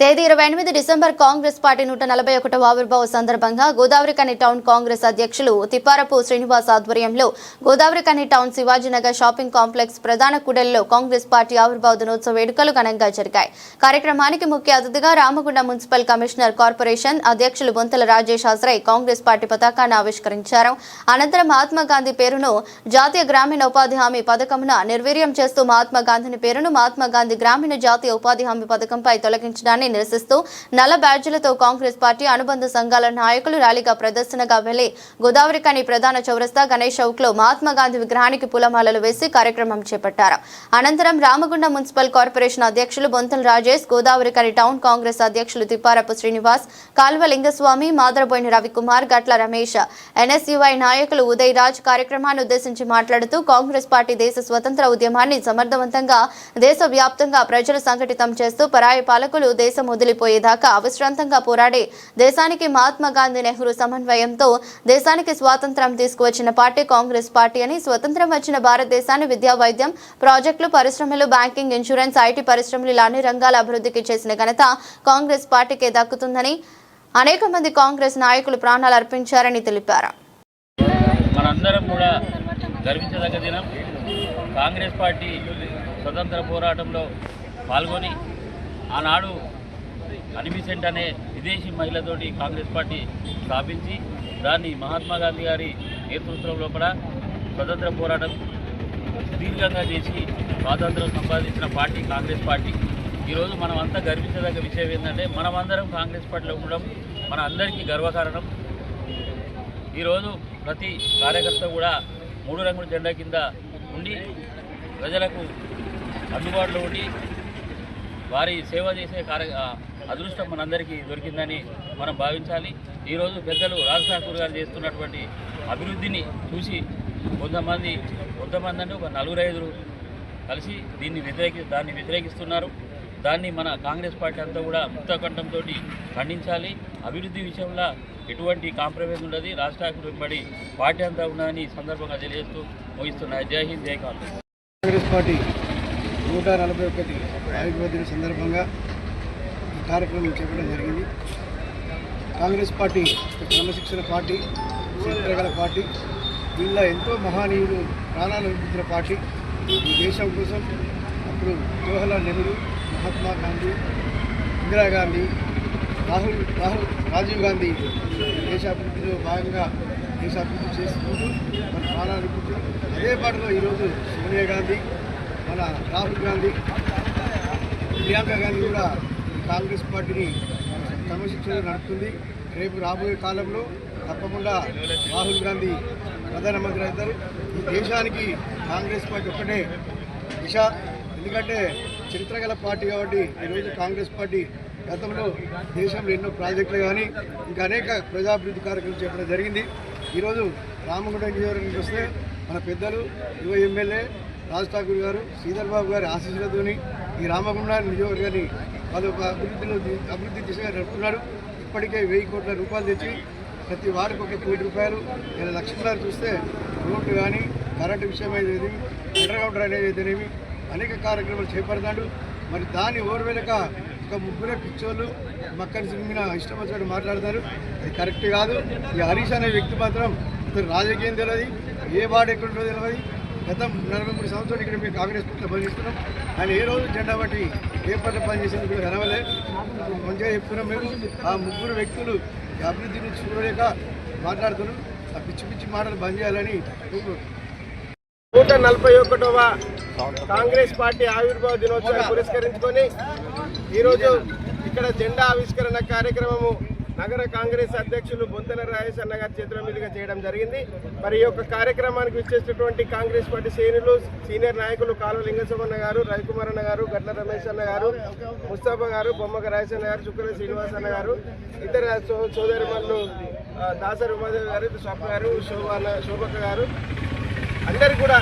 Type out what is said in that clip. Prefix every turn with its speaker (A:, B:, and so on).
A: తేదీ ఇరవై ఎనిమిది డిసెంబర్ కాంగ్రెస్ పార్టీ నూట నలభై ఒకటవ ఆవిర్భావ సందర్భంగా గోదావరికని టౌన్ కాంగ్రెస్ అధ్యక్షులు తిప్పారపు శ్రీనివాస్ ఆధ్వర్యంలో Godavarikhani town Shivajinagar shopping complex ప్రధాన కూడలిలో కాంగ్రెస్ పార్టీ ఆవిర్భావ దినోత్సవ వేడుకలు ఘనంగా జరిగాయి. కార్యక్రమానికి ముఖ్య అతిథిగా రామగుండ మున్సిపల్ కమిషనర్ కార్పొరేషన్ అధ్యక్షులు బొంతల రాజేష్ హాజరై కాంగ్రెస్ పార్టీ పతాకాన్ని ఆవిష్కరించారు. అనంతరం మహాత్మా గాంధీ పేరును జాతీయ గ్రామీణ ఉపాధి హామీ పథకమున నిర్వీర్యం చేస్తూ మహాత్మా గాంధీని పేరును మహాత్మా గాంధీ గ్రామీణ జాతీయ ఉపాధి హామీ పథకంపై తొలగించడాన్ని నిరసిస్తూ నల్ల బ్యాడ్జీలతో కాంగ్రెస్ పార్టీ అనుబంధ సంఘాల నాయకులు ర్యాలీగా ప్రదర్శనగా వెళ్ళి గోదావరికని ప్రధాన చౌరస్తా గణేష్ చౌక్లో మహాత్మాగాంధీ విగ్రహానికి పూలమాలలు వేసి కార్యక్రమం చేపట్టారు. అనంతరం రామగుండ మున్సిపల్ కార్పొరేషన్ అధ్యక్షులు బొంతల రాజేష్ గోదావరికని టౌన్ కాంగ్రెస్ అధ్యక్షులు తిప్పారపు శ్రీనివాస్ కాల్వ లింగస్వామి మాదరబోయిన రవికుమార్ గట్ల రమేష్ ఎన్ఎస్యుఐ నాయకులు ఉదయ్ రాజ్ కార్యక్రమాన్ని ఉద్దేశించి మాట్లాడుతూ కాంగ్రెస్ పార్టీ దేశ స్వతంత్ర ఉద్యమాన్ని సమర్థవంతంగా దేశవ్యాప్తంగా ప్రజలు సంఘటితం చేస్తూ పరాయి పాలకులు దేశ వదిలిపోయేదాకా అవిశ్రాంతంగా పోరాడి దేశానికి మహాత్మా గాంధీ నెహ్రూ సమన్వయంతో దేశానికి స్వాతంత్రం తీసుకువచ్చిన పార్టీ కాంగ్రెస్ పార్టీ అని స్వతంత్రం వచ్చిన భారతదేశాన్ని విద్యా వైద్యం ప్రాజెక్టులు పరిశ్రమలు బ్యాంకింగ్ ఇన్సూరెన్స్ ఐటీ పరిశ్రమలు ఇలా అన్ని రంగాల అభివృద్ధికి చేసిన ఘనత కాంగ్రెస్ పార్టీకే దక్కుతుందని అనేక మంది కాంగ్రెస్ నాయకులు ప్రాణాలు అర్పించారని తెలిపారు.
B: మనందరం కూడా గర్వించదగ్గ దినం. కాంగ్రెస్ పార్టీ స్వతంత్ర పోరాటంలో పాల్గొని ఆనాడు అనిబిసెంట్ అనే విదేశీ మహిళతోటి కాంగ్రెస్ పార్టీ స్థాపించి దాన్ని మహాత్మా గాంధీ గారి నేతృత్వంలో కూడా స్వతంత్ర పోరాటం సుదీర్ఘంగా చేసి స్వాతంత్రం సంపాదించిన పార్టీ కాంగ్రెస్ పార్టీ. ఈరోజు మనం అంతా గర్వించదగ్గ విషయం ఏంటంటే మనమందరం కాంగ్రెస్ పార్టీలో ఉండడం మన అందరికీ గర్వకారణం. ఈరోజు ప్రతి కార్యకర్త కూడా మూడు రంగుల జెండా కింద ఉండి ప్రజలకు అందుబాటులో ఉండి వారి సేవ చేసే కార్య అదృష్టం మనందరికీ దొరికిందని మనం భావించాలి. ఈరోజు పెద్దలు రాజశాఖూర్ గారు చేస్తున్నటువంటి అభివృద్ధిని చూసి కొంతమంది కొంతమంది అంటే ఒక నలుగురు ఐదురు కలిసి దీన్ని వ్యతిరేకి దాన్ని వ్యతిరేకిస్తున్నారు. దాన్ని మన కాంగ్రెస్ పార్టీ అంతా కూడా ముక్తకంఠంతో ఖండించాలి. అభివృద్ధి విషయంలో ఎటువంటి కాంప్రమైజ్ ఉండదు. రాజ్ పడి వెంబడి పార్టీ అంతా ఉన్నదని సందర్భంగా తెలియజేస్తూ ముగిస్తున్నాయి జై హింద్ జై కాంగ్రెస్.
C: కాంగ్రెస్ పార్టీ నూట నలభై ఒకటి ఆవిర్భావ సందర్భంగా కార్యక్రమం చేపట్టడం జరిగింది. కాంగ్రెస్ పార్టీ క్రమశిక్షణ పార్టీ చరిత్ర పార్టీ వీళ్ళ ఎంతో మహానీయులు ప్రాణాలు అర్పించిన పార్టీ ఈ దేశం కోసం. అప్పుడు జవహర్లాల్ నెహ్రూ మహాత్మా గాంధీ ఇందిరాగాంధీ రాహుల్ రాహుల్ రాజీవ్ గాంధీ దేశ అభివృద్ధిలో భాగంగా దేశ అభివృద్ధి చేసుకుంటూ మన ప్రాణాలు అర్పించారు అదే పాటలో ఈరోజు సోనియా గాంధీ మన రాహుల్ గాంధీ ప్రియాంక గాంధీ కూడా కాంగ్రెస్ పార్టీని క్రమశిక్షణ నడుపుతుంది. రేపు రాబోయే కాలంలో తప్పకుండా రాహుల్ గాంధీ ప్రధానమంత్రి అవుతారు. ఈ దేశానికి కాంగ్రెస్ పార్టీ ఒక్కటే దిశ. ఎందుకంటే చరిత్ర గల పార్టీ కాబట్టి ఈరోజు కాంగ్రెస్ పార్టీ గతంలో దేశంలో ఎన్నో ప్రాజెక్టులు కానీ ఇంకా అనేక ప్రజాభివృద్ధి కార్యక్రమాలు చేపట్టడం జరిగింది. ఈరోజు రామగుండ నియోజకవర్గానికి వస్తే మన పెద్దలు యువ ఎమ్మెల్యే రాజ్ ఠాకూర్ గారు శ్రీధర్ బాబు గారి ఆశీస్సులతోని ఈ రామగుండ నియోజకవర్గాన్ని వాళ్ళు ఒక అభివృద్ధిలో అభివృద్ధి దిశగా నడుపుతున్నారు ఇప్పటికే వెయ్యి కోట్ల రూపాయలు తెచ్చి ప్రతి వారికి ఒక కోటి రూపాయలు. ఇలా లక్షలారు చూస్తే రోడ్లు కానీ కరెంటు విషయం అయితేనేమి అండర్గ్రౌండ్ డ్రైనేజ్ అయితేనేమి అనేక కార్యక్రమాలు చేపడతాడు మరి దాని ఓర్వెలక ఒక ముగ్గురే పిచ్చోళ్ళు మక్కని సినిమిన ఇష్టం వచ్చినట్టు మాట్లాడతారు అది కరెక్ట్ కాదు. ఈ హరీష్ అనే వ్యక్తి మాత్రం ఇతను రాజకీయం తెలియదు ఏ వాడు ఎక్కడుంటో తెలియదు గత నలభై మూడు సంవత్సరాలు ఇక్కడ మేము కాంగ్రెస్ పార్టీలో పనిచేస్తున్నాం. ఆయన ఏ రోజు జెండా బట్టి ఏ పార్టీ పనిచేసేందుకు కూడా కనవలే మంచిగా చెప్తున్నాం మేము. ఆ ముగ్గురు వ్యక్తులు అభివృద్ధిని చూడలేక మాట్లాడుతున్నారు ఆ పిచ్చి పిచ్చి మాటలు బంద్ చేయాలని
D: నూట నలభై ఒకటవ కాంగ్రెస్ పార్టీ ఆవిర్భావ దినోత్సవాన్ని పురస్కరించుకొని ఈరోజు ఇక్కడ జెండా ఆవిష్కరణ కార్యక్రమము నగర కాంగ్రెస్ అధ్యక్షులు బొంతల రాజేష్ అన్న గారి చేతుల మీదుగా చేయడం జరిగింది. మరి ఈ యొక్క కార్యక్రమానికి విచ్చేసినటువంటి కాంగ్రెస్ పార్టీ శ్రేణులు సీనియర్ నాయకులు కాలువ లింగసమన్న గారు రవికుమార్ అన్న గారు గడ్ల రమేష్ అన్న గారు ముస్తాఫా గారు బొమ్మక రాజేష్ అన్న గారు చుక్కల శ్రీనివాస్ అన్న గారు ఇతర సోదరి మనులు దాసరి ఉమాదేవి గారు స్వప్న గారు శోభ శోభక్క గారు అందరికి కూడా